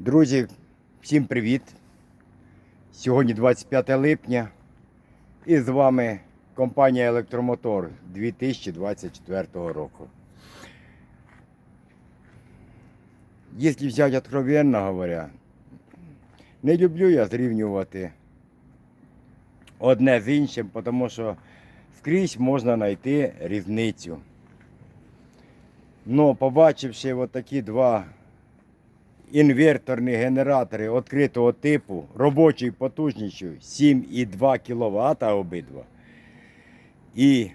Друзі, всім привіт! Сьогодні 25 липня і з вами компанія Електромотор 2024 року. Якщо взяти откровенно говоря, не люблю я зрівнювати одне з іншим, тому що скрізь можна знайти різницю. Но побачивши от такі два інверторні генератори відкритого типу, робочою потужністю 7,2 кВт обидва і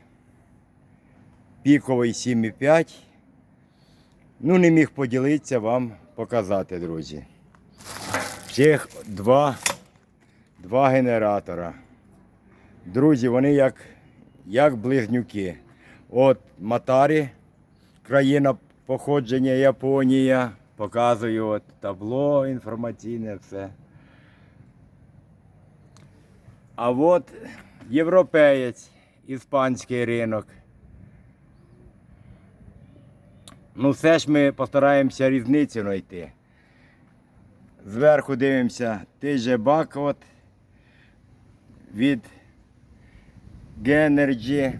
піковий 7,5. Ну, не міг поділитися вам показати, друзі. Цих два, два генератора. Друзі, вони як, як близнюки. От Матарі, країна походження Японія. Показую от табло інформаційне все. А от європеєць, іспанський ринок. Ну, все ж ми постараємося різницю знайти. Зверху дивимося той же бак от від Генерджі.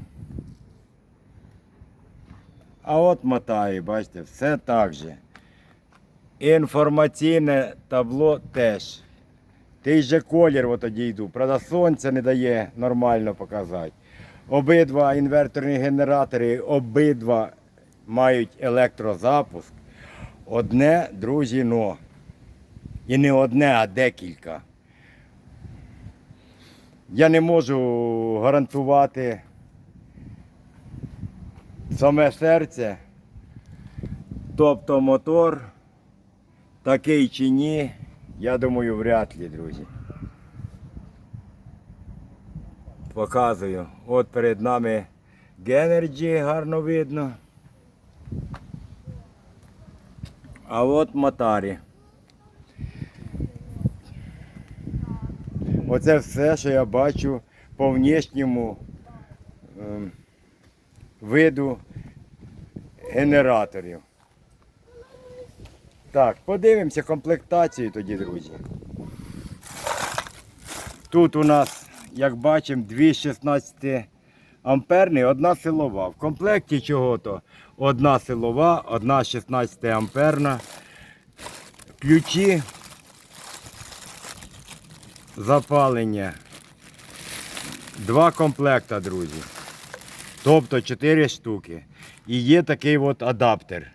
А от мотаю, бачите, все так же. Інформаційне табло теж. Той же колір от одійду. Правда, сонце не дає нормально показати. Обидва інверторні генератори, обидва мають електрозапуск. Одне, друзі, но. І не одне, а декілька. Я не можу гарантувати саме серце, тобто мотор, такий чи ні, я думаю, вряд ли, друзі. Показую. От перед нами Генерджі гарно видно. А от Матарі. Оце все, що я бачу по внешньому ем, виду генераторів. Так, подивимося комплектацію тоді, друзі. Тут у нас, як бачимо, дві 16 амперні, одна силова. В комплекті чого-то одна силова, одна 16 амперна. Ключі запалення. Два комплекта, друзі. Тобто 4 штуки. І є такий от адаптер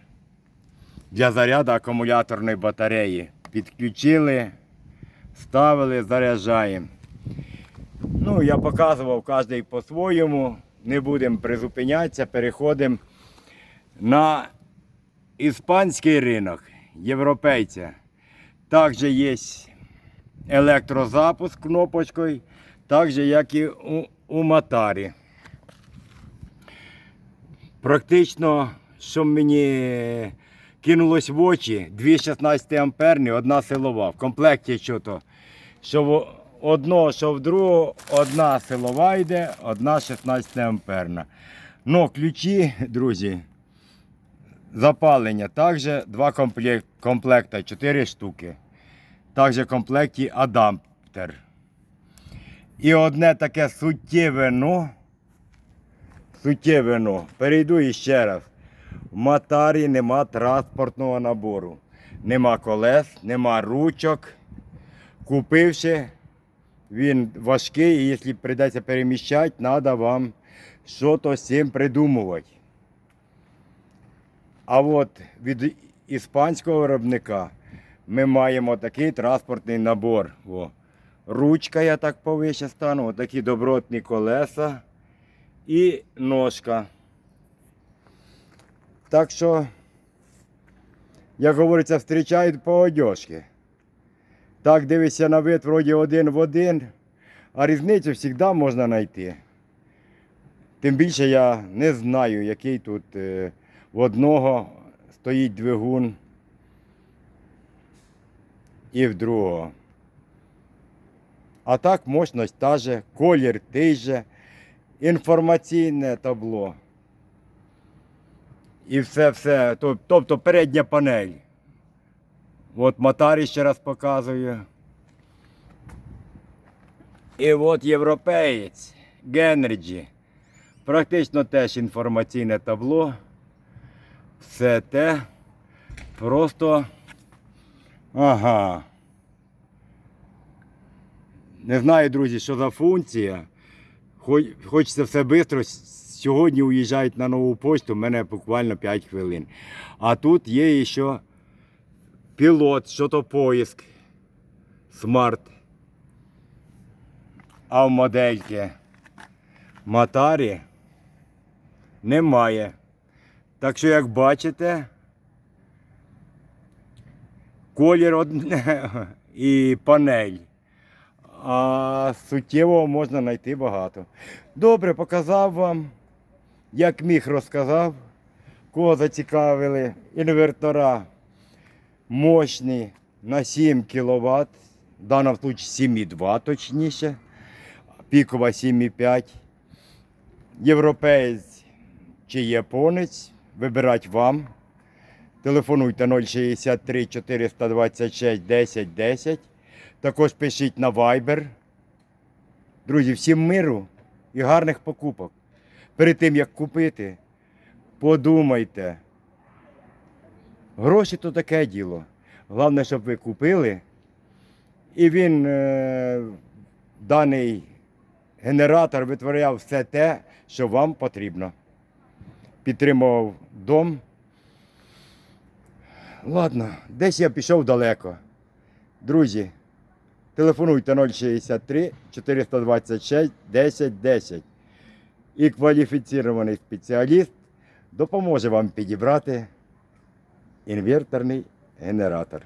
для заряду акумуляторної батареї. Підключили, ставили, заряджаємо. Ну, я показував кожен по-своєму. Не будемо призупинятися, переходимо на іспанський ринок, європейця. Також є електрозапуск кнопочкою, так же, як і у, у Матарі. Практично, що мені кинулось в очі, дві 16 амперні, одна силова. В комплекті що то, що в одного, що в другого, одна силова йде, одна 16 амперна. Ну, ключі, друзі, запалення. Також два комплек- комплекта, 4 штуки. Також в комплекті адаптер. І одне таке суттєве но. Суттєве но. Перейду іще раз. В Матарі нема транспортного набору. Нема колес, нема ручок. Купивши, він важкий, і якщо прийдеться переміщати, треба вам щось з цим придумувати. А от від іспанського виробника ми маємо такий транспортний набор. О. Ручка, я так повище стану, такі добротні колеса і ножка. Так що, як говориться, зустрічають по одежці. Так дивишся на вид вроді один в один, а різницю завжди можна знайти. Тим більше я не знаю, який тут е, в одного стоїть двигун і в другого. А так мощність та же, колір той же, інформаційне табло. І все, все. Тобто передня панель. От Матарі ще раз показую. І от європеєць Генриджі. Практично теж інформаційне табло. Все те. Просто. Ага. Не знаю, друзі, що за функція. Хоч, хочеться все швидко. Сьогодні уїжджають на нову почту, в мене буквально 5 хвилин. А тут є ще пілот, що то поїзд. Смарт. А в модельки Матарі немає. Так що, як бачите, колір одне і панель. А суттєво можна знайти багато. Добре, показав вам, як міг розказав, кого зацікавили інвертора мощні на 7 кВт, в даному випадку 7,2 точніше, пікова 7,5. Європеєць чи японець, вибирать вам. Телефонуйте 063 426 10 10. Також пишіть на Viber. Друзі, всім миру і гарних покупок. Перед тим, як купити, подумайте. Гроші то таке діло. Головне, щоб ви купили. І він, е, даний генератор, витворяв все те, що вам потрібно. Підтримував дом. Ладно, десь я пішов далеко. Друзі, телефонуйте 063 426 10 10. І кваліфіцірований спеціаліст допоможе вам підібрати інверторний генератор.